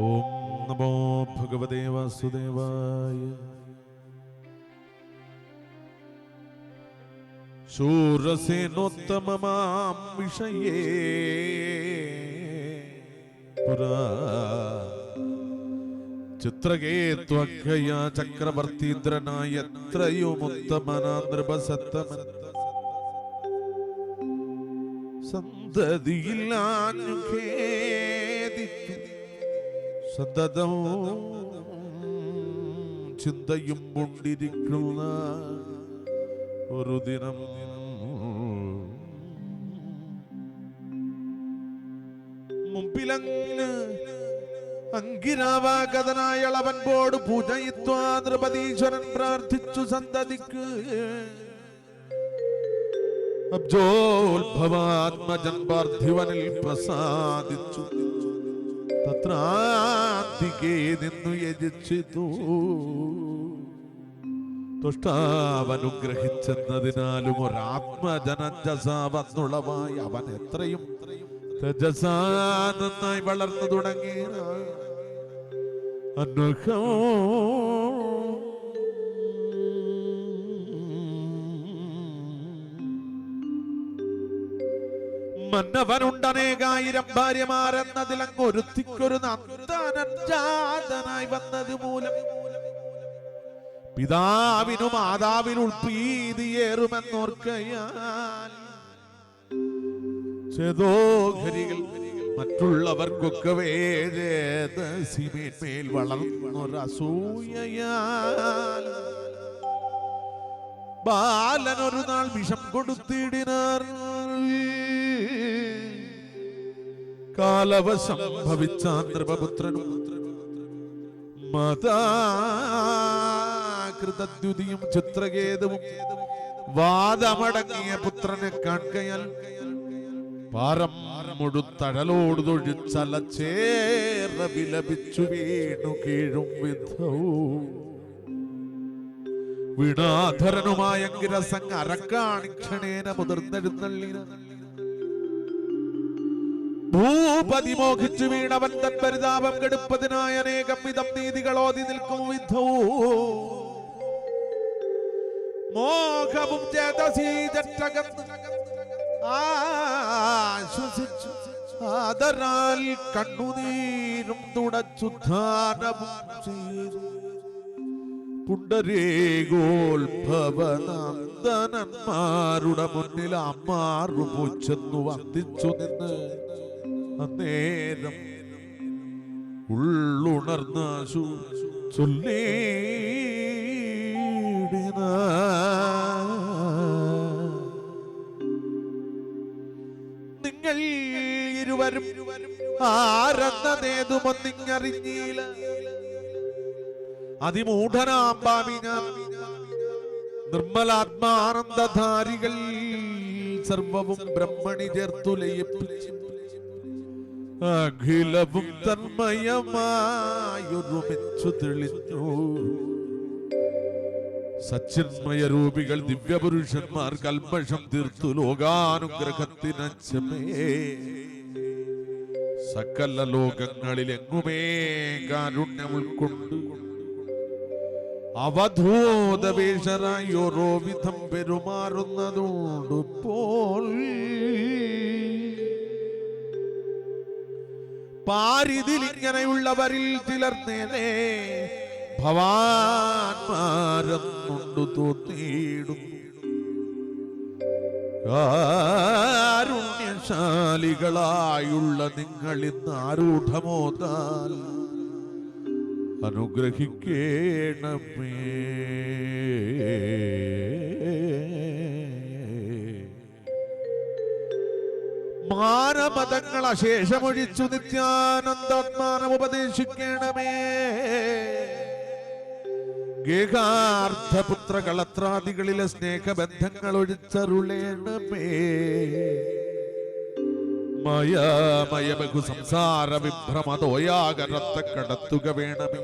ഓം നമോ ഭഗവതേ വാസുദേവായ. ശൂരസേനോത്തമമാം വിഷയേ. പുരാ. ചിത്രകേത്വഖയ ചക്രവർത്തീന്ദ്രനായ എത്രയുമുത്തമനാ നൃപസത്തമൻ. സന്തതിയില്ലാഞ്ഞുഖേ. സതതം ചിന്തയും കൊണ്ടിരിക്കുന്ന ഒരു ദിനം. മുമ്പിലങ്ങ് അങ്കിരാവാഗതനായ അളവൻപോട് പൂജയിത്വാ നൃപതീശ്വരൻ പ്രാർത്ഥിച്ചു സന്തതിക്ക്. അബ്ജോത്ഭവാത്മജൻ പാർത്ഥിവനിൽ പ്രസാദിച്ചു. തത്രാന്തികേ നിന്നു യജിച്ചു തുഷ്ടാവനുഗ്രഹിച്ചെന്നതിനാലും ഒരാത്മജനജസ വന്നുളവായി. അവൻ എത്രയും തജസാ നന്നായി വളർന്നു തുടങ്ങിയ മന്നവനുണ്ടനേകായിരം ഭാര്യമാരെന്നതിൽ അങ്ങ് ഒരുത്തിക്കൊരു നന്ദനജാതനായി വന്നത് മൂലം പിതാവിനു മാതാവിനും പ്രീതിയേറുമെന്നോർക്കയാൽ ചേതോഹരികൾ മറ്റുള്ളവർക്കൊക്കെ വേദസിമേന്മേൽ വളർന്നൊരസൂയയാൽ ബാലനൊരു നാൾ വിഷം കൊടുത്തിടിനാർ കാലവശം ഭവിച്ച നൃപപുത്രനും മതാകൃതദ്യുതിയും ചിത്രകേതുവും വാദമടങ്ങിയ പുത്രനെ കാൺകയാൽ പാരം മുഴുത്തഴലോട് തൊഴിച്ചലച്ചേറ വിലപിച്ചു വീണു കീഴും വിധവും. അങ്കിരസംഗ് അരക്കാണിക്ഷണേന മുതിർന്നെഴുന്നള്ളിന ഭൂപതി മോഹിച്ചു വീണവൻ തൻ പരിതാപം കെടുപ്പതിനായ അനേകം വിധം നീതികളോതി നിൽക്കും വിധവും മോഹവും ചേതസീജറ്റകന്ന് ആശ്വസിച്ചു. അതരാൽ കണ്ണുനീരും തുടച്ചു ധാനവും ചെയ്തു. പുണ്ടരേകോത്ഭവനന്ദനന്മാരുടെ മുന്നിൽ അമ്മാറു പൂച്ചെന്നു വന്ദിച്ചു നിന്ന് അന്നേരം ഉള്ളുണർന്നാശു ചൊല്ലേടിന നിങ്ങൾ ഇരുവരും ആരെന്നതേതുമൊന്നിങ്ങറിഞ്ഞീല അതിമൂഢനാമ്പാമി ഞാൻ നിർമ്മലാത്മാനന്ദധാരികൾ സർവവും ബ്രഹ്മണി ചേർത്തു ലയിപ്പിച്ചു അഖിലവും തന്മയമായൊരുമിച്ചു തെളിഞ്ഞു സച്ചിന്മയ രൂപികൾ ദിവ്യപുരുഷന്മാർ കൽമഷം തീർത്തു ലോകാനുഗ്രഹത്തിനച്ചമേ. സകല ലോകങ്ങളിൽ എങ്ങുമേ കാരുണ്യം ഉൾക്കൊണ്ട് അവധൂതവേഷരായി ഓരോ വിധം പെരുമാറുന്നതോട് പോൽ പാരിതിൽ ഇങ്ങനെയുള്ളവരിൽ ചിലർ നേരെ കൊണ്ടു തോന്നിയിടും. കാരുണ്യശാലികളായുള്ള നിങ്ങൾ ഇന്ന് ആരൂഢമോതാൽ അനുഗ്രഹിക്കേണമേ. മാനമതങ്ങൾ അശേഷമൊഴിച്ചു നിത്യാനന്ദാത്മാനം ഉപദേശിക്കണമേ. ഗേഹാർത്ഥപുത്ര കളത്രാദികളിലെ സ്നേഹബന്ധങ്ങൾ ഒഴിച്ചരുളേണമേ. മയമയ സംസാര വിഭ്രമതോയാകരത്തെ കടത്തുക വേണമേ.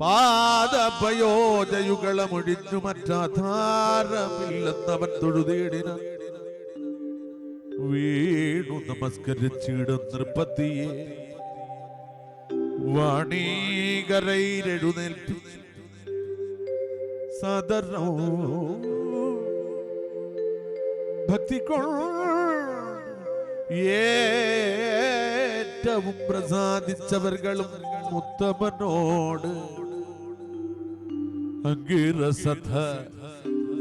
പാദപയോജയുകളമൊഴിഞ്ഞു മറ്റാധാരമില്ലെന്നവൻ തൊഴുതേടിന. വീണു നമസ്കരിച്ചിടും നൃപതിയെ. വാണീകരയിലെഴുന്നേൽപ്പി ഭക്തി ഏറ്റവും പ്രസാദിച്ചവർകളും ഉത്തമനോട് അങ്കിരസഥ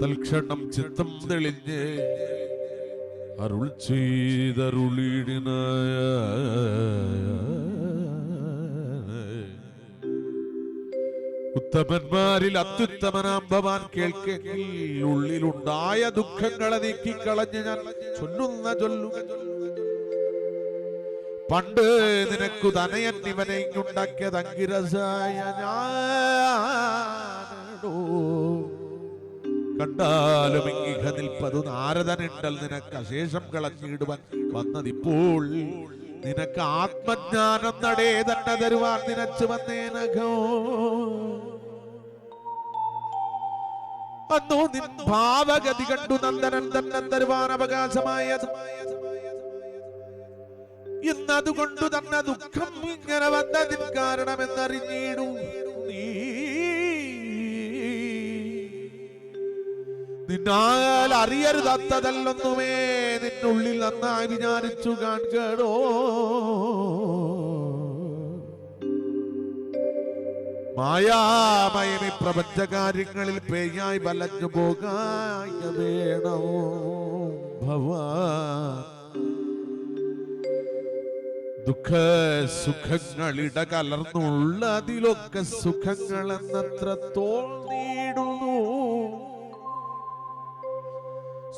തൽക്ഷണം ചിത്തം തെളിഞ്ഞ് അരുൾ ചെയ്തരുളിടിനായ ഉത്തമന്മാരിൽ അത്യുത്തമനാം ഭവാൻ കേൾക്കെങ്കിൽ ഉള്ളിലുണ്ടായ ദുഃഖങ്ങളെ നീക്കിക്കളഞ്ഞ് ഞാൻ ചൊല്ലുന്ന ചൊല്ലു പണ്ട് നിനക്കു തനയൻ ഇവനെ ഉണ്ടാക്കിയത് അങ്കിരസായ ഞാനോ കണ്ടാലും ഇങ്ങിഹ നിൽപ്പതു നാരദനുണ്ടൽ നിനക്ക് അശേഷം കളഞ്ഞിടുവാൻ വന്നതിപ്പോൾ നിനക്ക് ആത്മജ്ഞാനം നടേ തന്നെ തരുവാൻ നിനച്ചു വന്നേനകോ? അന്നോ നിൻ ഭാവഗതി കണ്ടു നന്ദനൻ തന്നെ തരുവാൻ അവകാശമായത്. ഇന്നതുകൊണ്ടു തന്നെ ദുഃഖം ഇങ്ങനെ വന്നതിൻ കാരണമെന്നറിഞ്ഞിടൂ. നീ നിന്നാൽ അറിയരുതത്തതല്ലൊന്നുമേ. നിന്നുള്ളിൽ നന്നായി വിചാരിച്ചു കാണോ മായാമയമി പ്രപഞ്ചകാര്യങ്ങളിൽ പേയായി വലഞ്ഞു പോകായ വേണോ ഭവ ദുഃഖ സുഖങ്ങളിട കലർന്നുള്ളതിലൊക്കെ സുഖങ്ങൾ എന്നത്ര തോന്നിയിടുന്നു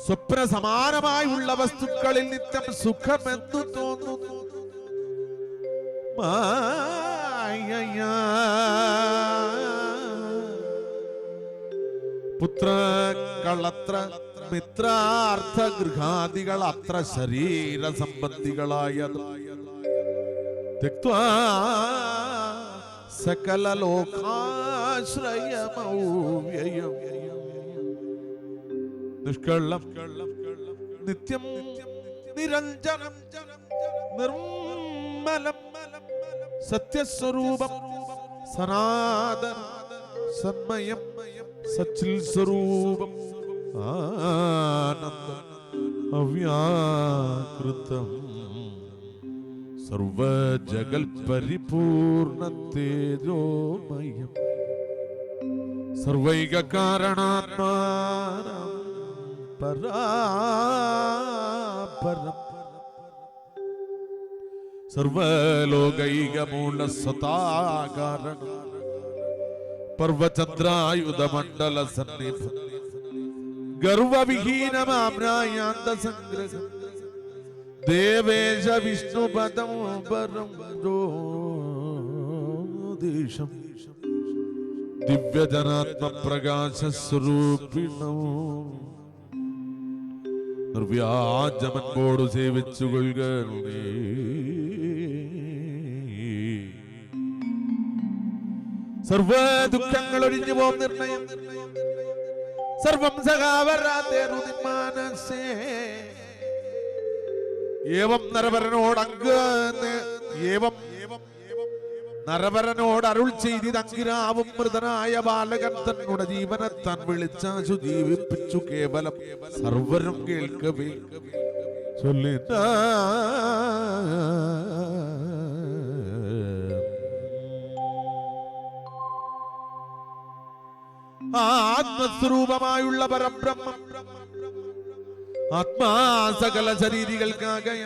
സ്വപ്ന സമാനമായുള്ള വസ്തുക്കളിൽ നിത്യം സുഖമെന്ന് തോന്നുന്നു. പുത്ര കളത്ര മിത്രാർത്ഥ ഗൃഹാദികൾ അത്ര ശരീര സംബന്ധികളായത് സകല ലോകാശ്രയമൗവ്യയം നിഷ്കള്ളം. നിത്യം നിരഞ്ജനം നിർമ്മലം സത്യസ്വരൂപം സനാതന സന്മയം സച്ചിൽ സ്വരൂപം ആനന്ദ അവ്യാകൃതം സർവജഗൽ പരിപൂർണ തേജോമയം സർവൈക കാരണാത്മാനം പരാപരം സർവലോകൈകമൂല സതാകാരണം പർവചന്ദ്രായുധമണ്ഡല സന്നിധം ഗർവവിഹീനമാമ്രായാന്ത സംഗ്രഹം ദേവേശ വിഷ്ണുപദം പരം ജ്യോതിഷം ദിവ്യജനാത്മപ്രകാശസ്വരൂപിണോ നിർവ്യാജമൻപോട് സേവിച്ചു കൊള്ളുക സർവ ദുഃഖങ്ങൾ ഒഴിഞ്ഞു പോം നിർണയം. സർവം സഹാവരാതെ ഏവം നരവരനോട് ഏവം നരവരനോട് അരുൾ ചെയ്ത് അങ്കിരാവും മൃതനായ ബാലകൻ തന്നുടെ ജീവനെ താൻ വിളിച്ചാശു ജീവിപ്പിച്ചു കേവലം സർവരും കേൾക്കവേ. ചൊല്ലി. ആത്മസ്വരൂപമായുള്ള പരബ്രഹ്മം. ആത്മാ സകല ശരീരികൾക്കാകയ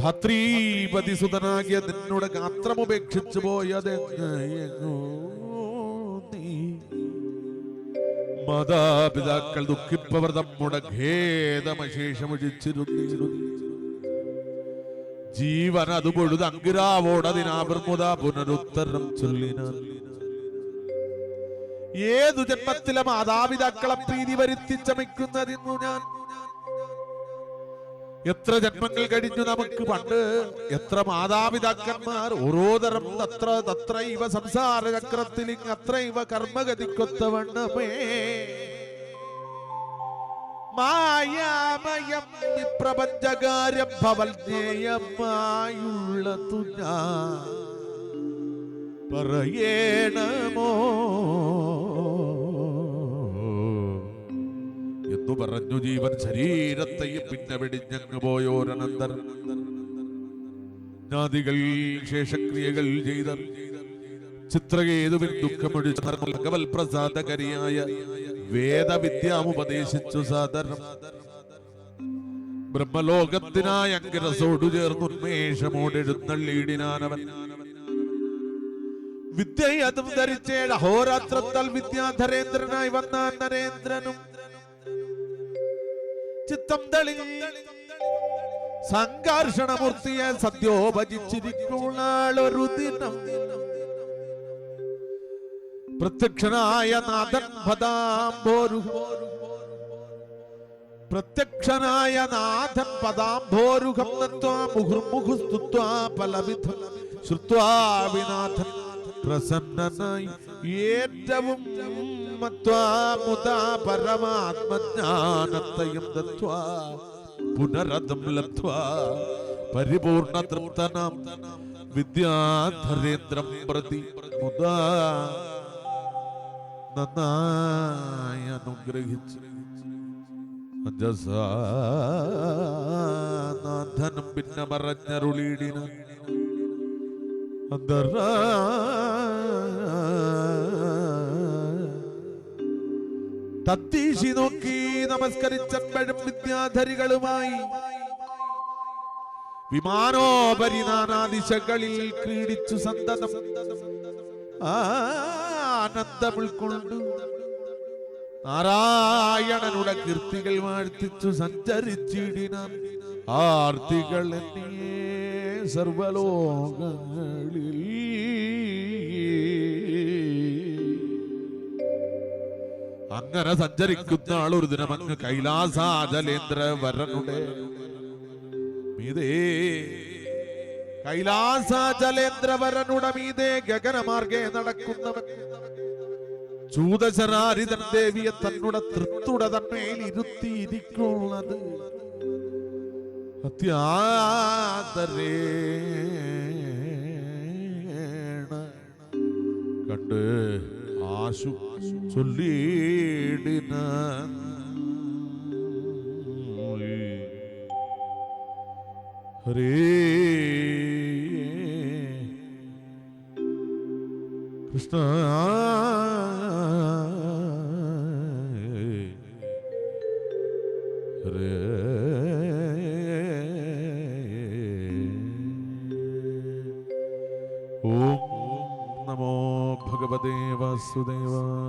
ധാത്രീപതി സുതനാകിയ നിന്നോട് ഗാത്രമുപേക്ഷിച്ചു പോയതെങ്ങോ നീ. മാതാപിതാക്കൾ ദുഃഖിപ്പവർ നമ്മുടെ ഖേദമശേഷമൊഴിച്ചിരുന്നു ജീവൻ അത് പൊഴുത് അങ്കിരാവോടതിനാവർമുത പുനരുത്തരം ചൊല്ലിന. ഏതു ജന്മത്തിലെ മാതാപിതാക്കളെ പ്രീതി വരുത്തി ചമയ്ക്കുന്നതിന്നു ഞാൻ എത്ര ജന്മങ്ങൾ കഴിഞ്ഞു നമുക്ക് പണ്ട്? എത്ര മാതാപിതാക്കന്മാർ? ഓരോ തരം തത്ര തത്ര ഇവ സംസാര ചക്രത്തിൽ അത്ര ഇവ കർമ്മഗതിക്കൊത്തവണ്ണമേ. മായാമയം പ്രപഞ്ചകാര്യം ഭവൽജ്ഞേയമായുള്ളതു ഞാൻ പറയേണമോ? എന്നു പറഞ്ഞു ജീവൻ ശരീരത്തെയും പിന്നെ വെടിഞ്ഞങ്ങ് പോയോരനന്തർ ജ്ഞാതികൾ ശേഷക്രിയകൾ ചെയ്ത ചിത്രകേതുവിൻ ദുഃഖമൊഴിച്ച ഭഗവൽ പ്രസാദകരിയായ വേദവിദ്യാമുപദേശിച്ചു സാദരം. ബ്രഹ്മലോകത്തിനായ അങ്കിരസോടു ചേർന്ന് വിദ്യ അതും ധരിച്ചേഴ അഹോരാത്രത്താൽ വിദ്യാധരേന്ദ്രനായി വന്ന നരേന്ദ്രനും ചിത്തം തെളി സംഘർഷണമൂർത്തിയെ സദ്യോഭജിച്ചിരിക്കുന്നാളൊരു ദിനം. പ്രത്യക്ഷനായ നാഥൻ പദാംബോരു. പ്രത്യക്ഷനായ നാഥൻ പദാംബോരുഹം നത്വാ മുഹുർമുഹുസ്തുത്വാ പലവിധം. ശ്രുത്വാ വിനാഥൻ പ്രസന്നനായി ഏറ്റവും പരമാത്മജ്ഞാനത്തെയും തത്വാ പുനരതം ലബ്ധ്വാ പരിപൂർണ തൃപ്തനാം വിദ്യാധരേന്ദ്രം പ്രതി മുതാ. നന്നായി അനുഗ്രഹിച്ചു നാഥനും പിന്നെ മറഞ്ഞരുളീടിന അന്തരാ തത്തീശി നോക്കി നമസ്കരിച്ച വിദ്യാധരികളുമായി. വിമാനോപരി നാനാദിശകളിൽ ക്രീഡിച്ചു സന്തതം. ആനന്ദം ഉൾക്കൊണ്ടു നാരായണനുടെ കീർത്തികൾ വാഴ്ത്തിച്ചു സഞ്ചരിച്ചിടിന. ആർത്തികൾ എന്നിയേ സർവലോകങ്ങളിൽ അങ്ങനെ സഞ്ചരിക്കുന്ന ആൾ ഒരു ദിനം അങ്ങ് കൈലാസാചലേന്ദ്ര മീതേ കൈലാസാചലേന്ദ്ര വരനുടെ മീതേ ഗഗനമാർഗേ നടക്കുന്നവൻ. ചൂതശരാരിതൻ ദേവിയെ തന്നുടെ തൃത്തുട തന്മേൽ ഇരുത്തിയിരിക്കുന്നത് അത്യാദരേണ കണ്ട് ആശു हरे कृष्णा हरे ओ नमो भगवदेव वासुदेवा